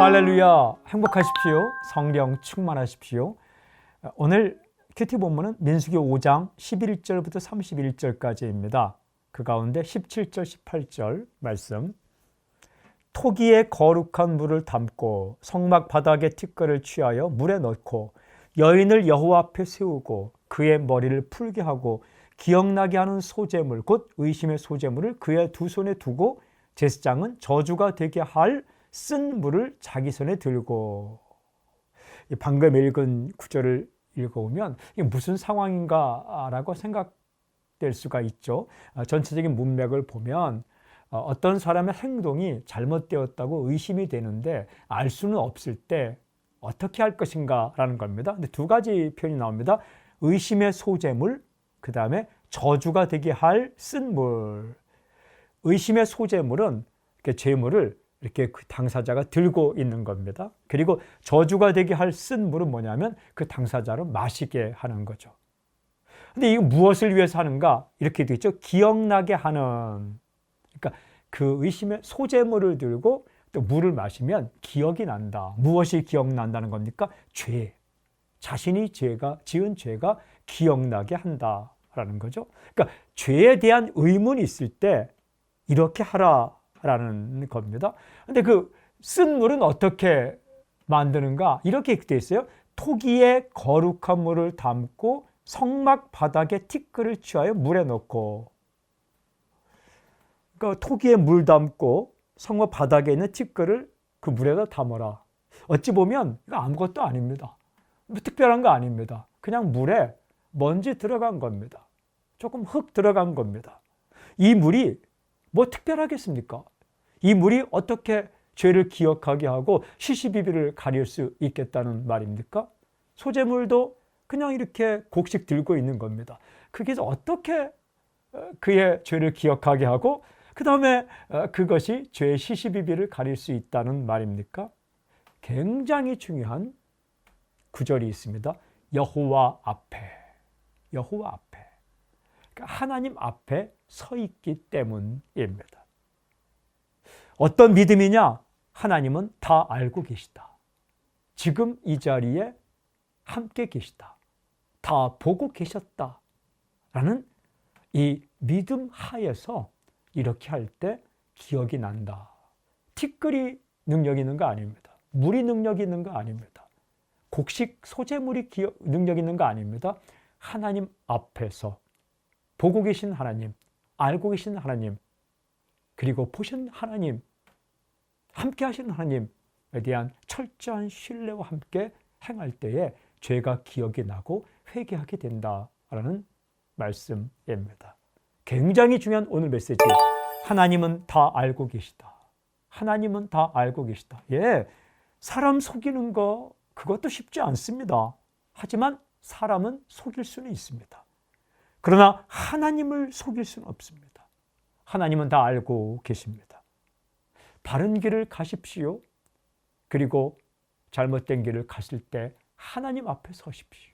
할렐루야. 행복하십시오. 성령 충만하십시오. 오늘 큐티 본문은 민수기 5장 11절부터 31절까지입니다. 그 가운데 17절 18절 말씀. 토기에 거룩한 물을 담고 성막 바닥에 티끌을 취하여 물에 넣고 여인을 여호와 앞에 세우고 그의 머리를 풀게 하고 기억나게 하는 소재물 곧 의심의 소재물을 그의 두 손에 두고 제사장은 저주가 되게 할 쓴 물을 자기 손에 들고 방금 읽은 구절을 읽어보면 이게 무슨 상황인가라고 생각될 수가 있죠. 아, 전체적인 문맥을 보면 어, 어떤 사람의 행동이 잘못되었다고 의심이 되는데 알 수는 없을 때 어떻게 할 것인가라는 겁니다. 근데 두 가지 표현이 나옵니다. 의심의 소재물, 그 다음에 저주가 되게 할 쓴물. 의심의 소재물은 이렇게 죄물을 이렇게 그 당사자가 들고 있는 겁니다. 그리고 저주가 되게 할 쓴 물은 뭐냐면 그 당사자로 마시게 하는 거죠. 근데 이거 무엇을 위해서 하는가? 이렇게 되어 있죠. 기억나게 하는. 그러니까 그 의심의 소재물을 들고 또 물을 마시면 기억이 난다. 무엇이 기억난다는 겁니까? 죄. 자신이 죄가 지은 죄가 기억나게 한다라는 거죠. 그러니까 죄에 대한 의문이 있을 때 이렇게 하라 라는 겁니다. 근데 그 쓴 물은 어떻게 만드는가? 이렇게 되어 있어요. 토기에 거룩한 물을 담고 성막 바닥에 티끌을 취하여 물에 넣고 그러니까 토기에 물 담고 성막 바닥에 있는 티끌을 그 물에다 담아라. 어찌 보면 아무것도 아닙니다. 뭐 특별한 거 아닙니다. 그냥 물에 먼지 들어간 겁니다. 조금 흙 들어간 겁니다. 이 물이 뭐 특별하겠습니까? 이 물이 어떻게 죄를 기억하게 하고 시시비비를 가릴 수 있겠다는 말입니까? 소재물도 그냥 이렇게 곡식 들고 있는 겁니다. 그게 어떻게 그의 죄를 기억하게 하고 그 다음에 그것이 죄의 시시비비를 가릴 수 있다는 말입니까? 굉장히 중요한 구절이 있습니다. 여호와 앞에, 여호와 앞에, 그러니까 하나님 앞에 서 있기 때문입니다. 어떤 믿음이냐? 하나님은 다 알고 계시다. 지금 이 자리에 함께 계시다. 다 보고 계셨다. 라는 이 믿음 하에서 이렇게 할 때 기억이 난다. 티끌이 능력 있는 거 아닙니다. 물이 능력 있는 거 아닙니다. 곡식 소재물이 기억, 능력 있는 거 아닙니다. 하나님 앞에서 보고 계신 하나님, 알고 계신 하나님, 그리고 보신 하나님, 함께 하시는 하나님에 대한 철저한 신뢰와 함께 행할 때에 죄가 기억이 나고 회개하게 된다라는 말씀입니다. 굉장히 중요한 오늘 메시지. 하나님은 다 알고 계시다. 하나님은 다 알고 계시다. 예. 사람 속이는 거 그것도 쉽지 않습니다. 하지만 사람은 속일 수는 있습니다. 그러나 하나님을 속일 수는 없습니다. 하나님은 다 알고 계십니다. 바른 길을 가십시오. 그리고 잘못된 길을 갔을 때 하나님 앞에 서십시오.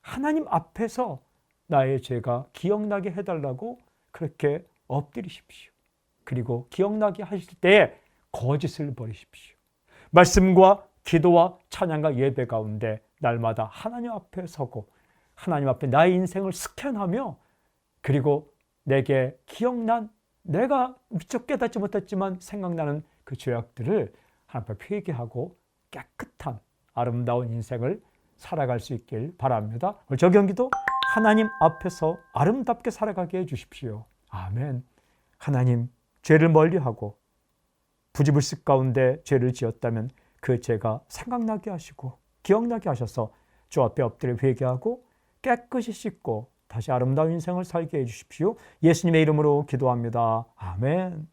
하나님 앞에서 나의 죄가 기억나게 해달라고 그렇게 엎드리십시오. 그리고 기억나게 하실 때에 거짓을 버리십시오. 말씀과 기도와 찬양과 예배 가운데 날마다 하나님 앞에 서고 하나님 앞에 나의 인생을 스캔하며 그리고 내게 기억난 내가 미처 깨닫지 못했지만 생각나는 그 죄악들을 하나님 앞에 회개하고 깨끗한 아름다운 인생을 살아갈 수 있길 바랍니다. 오늘 저 경기도 하나님 앞에서 아름답게 살아가게 해 주십시오. 아멘. 하나님, 죄를 멀리하고 부지불식 가운데 죄를 지었다면 그 죄가 생각나게 하시고 기억나게 하셔서 주 앞에 엎드려 회개하고 깨끗이 씻고 다시 아름다운 인생을 살게 해주십시오. 예수님의 이름으로 기도합니다. 아멘.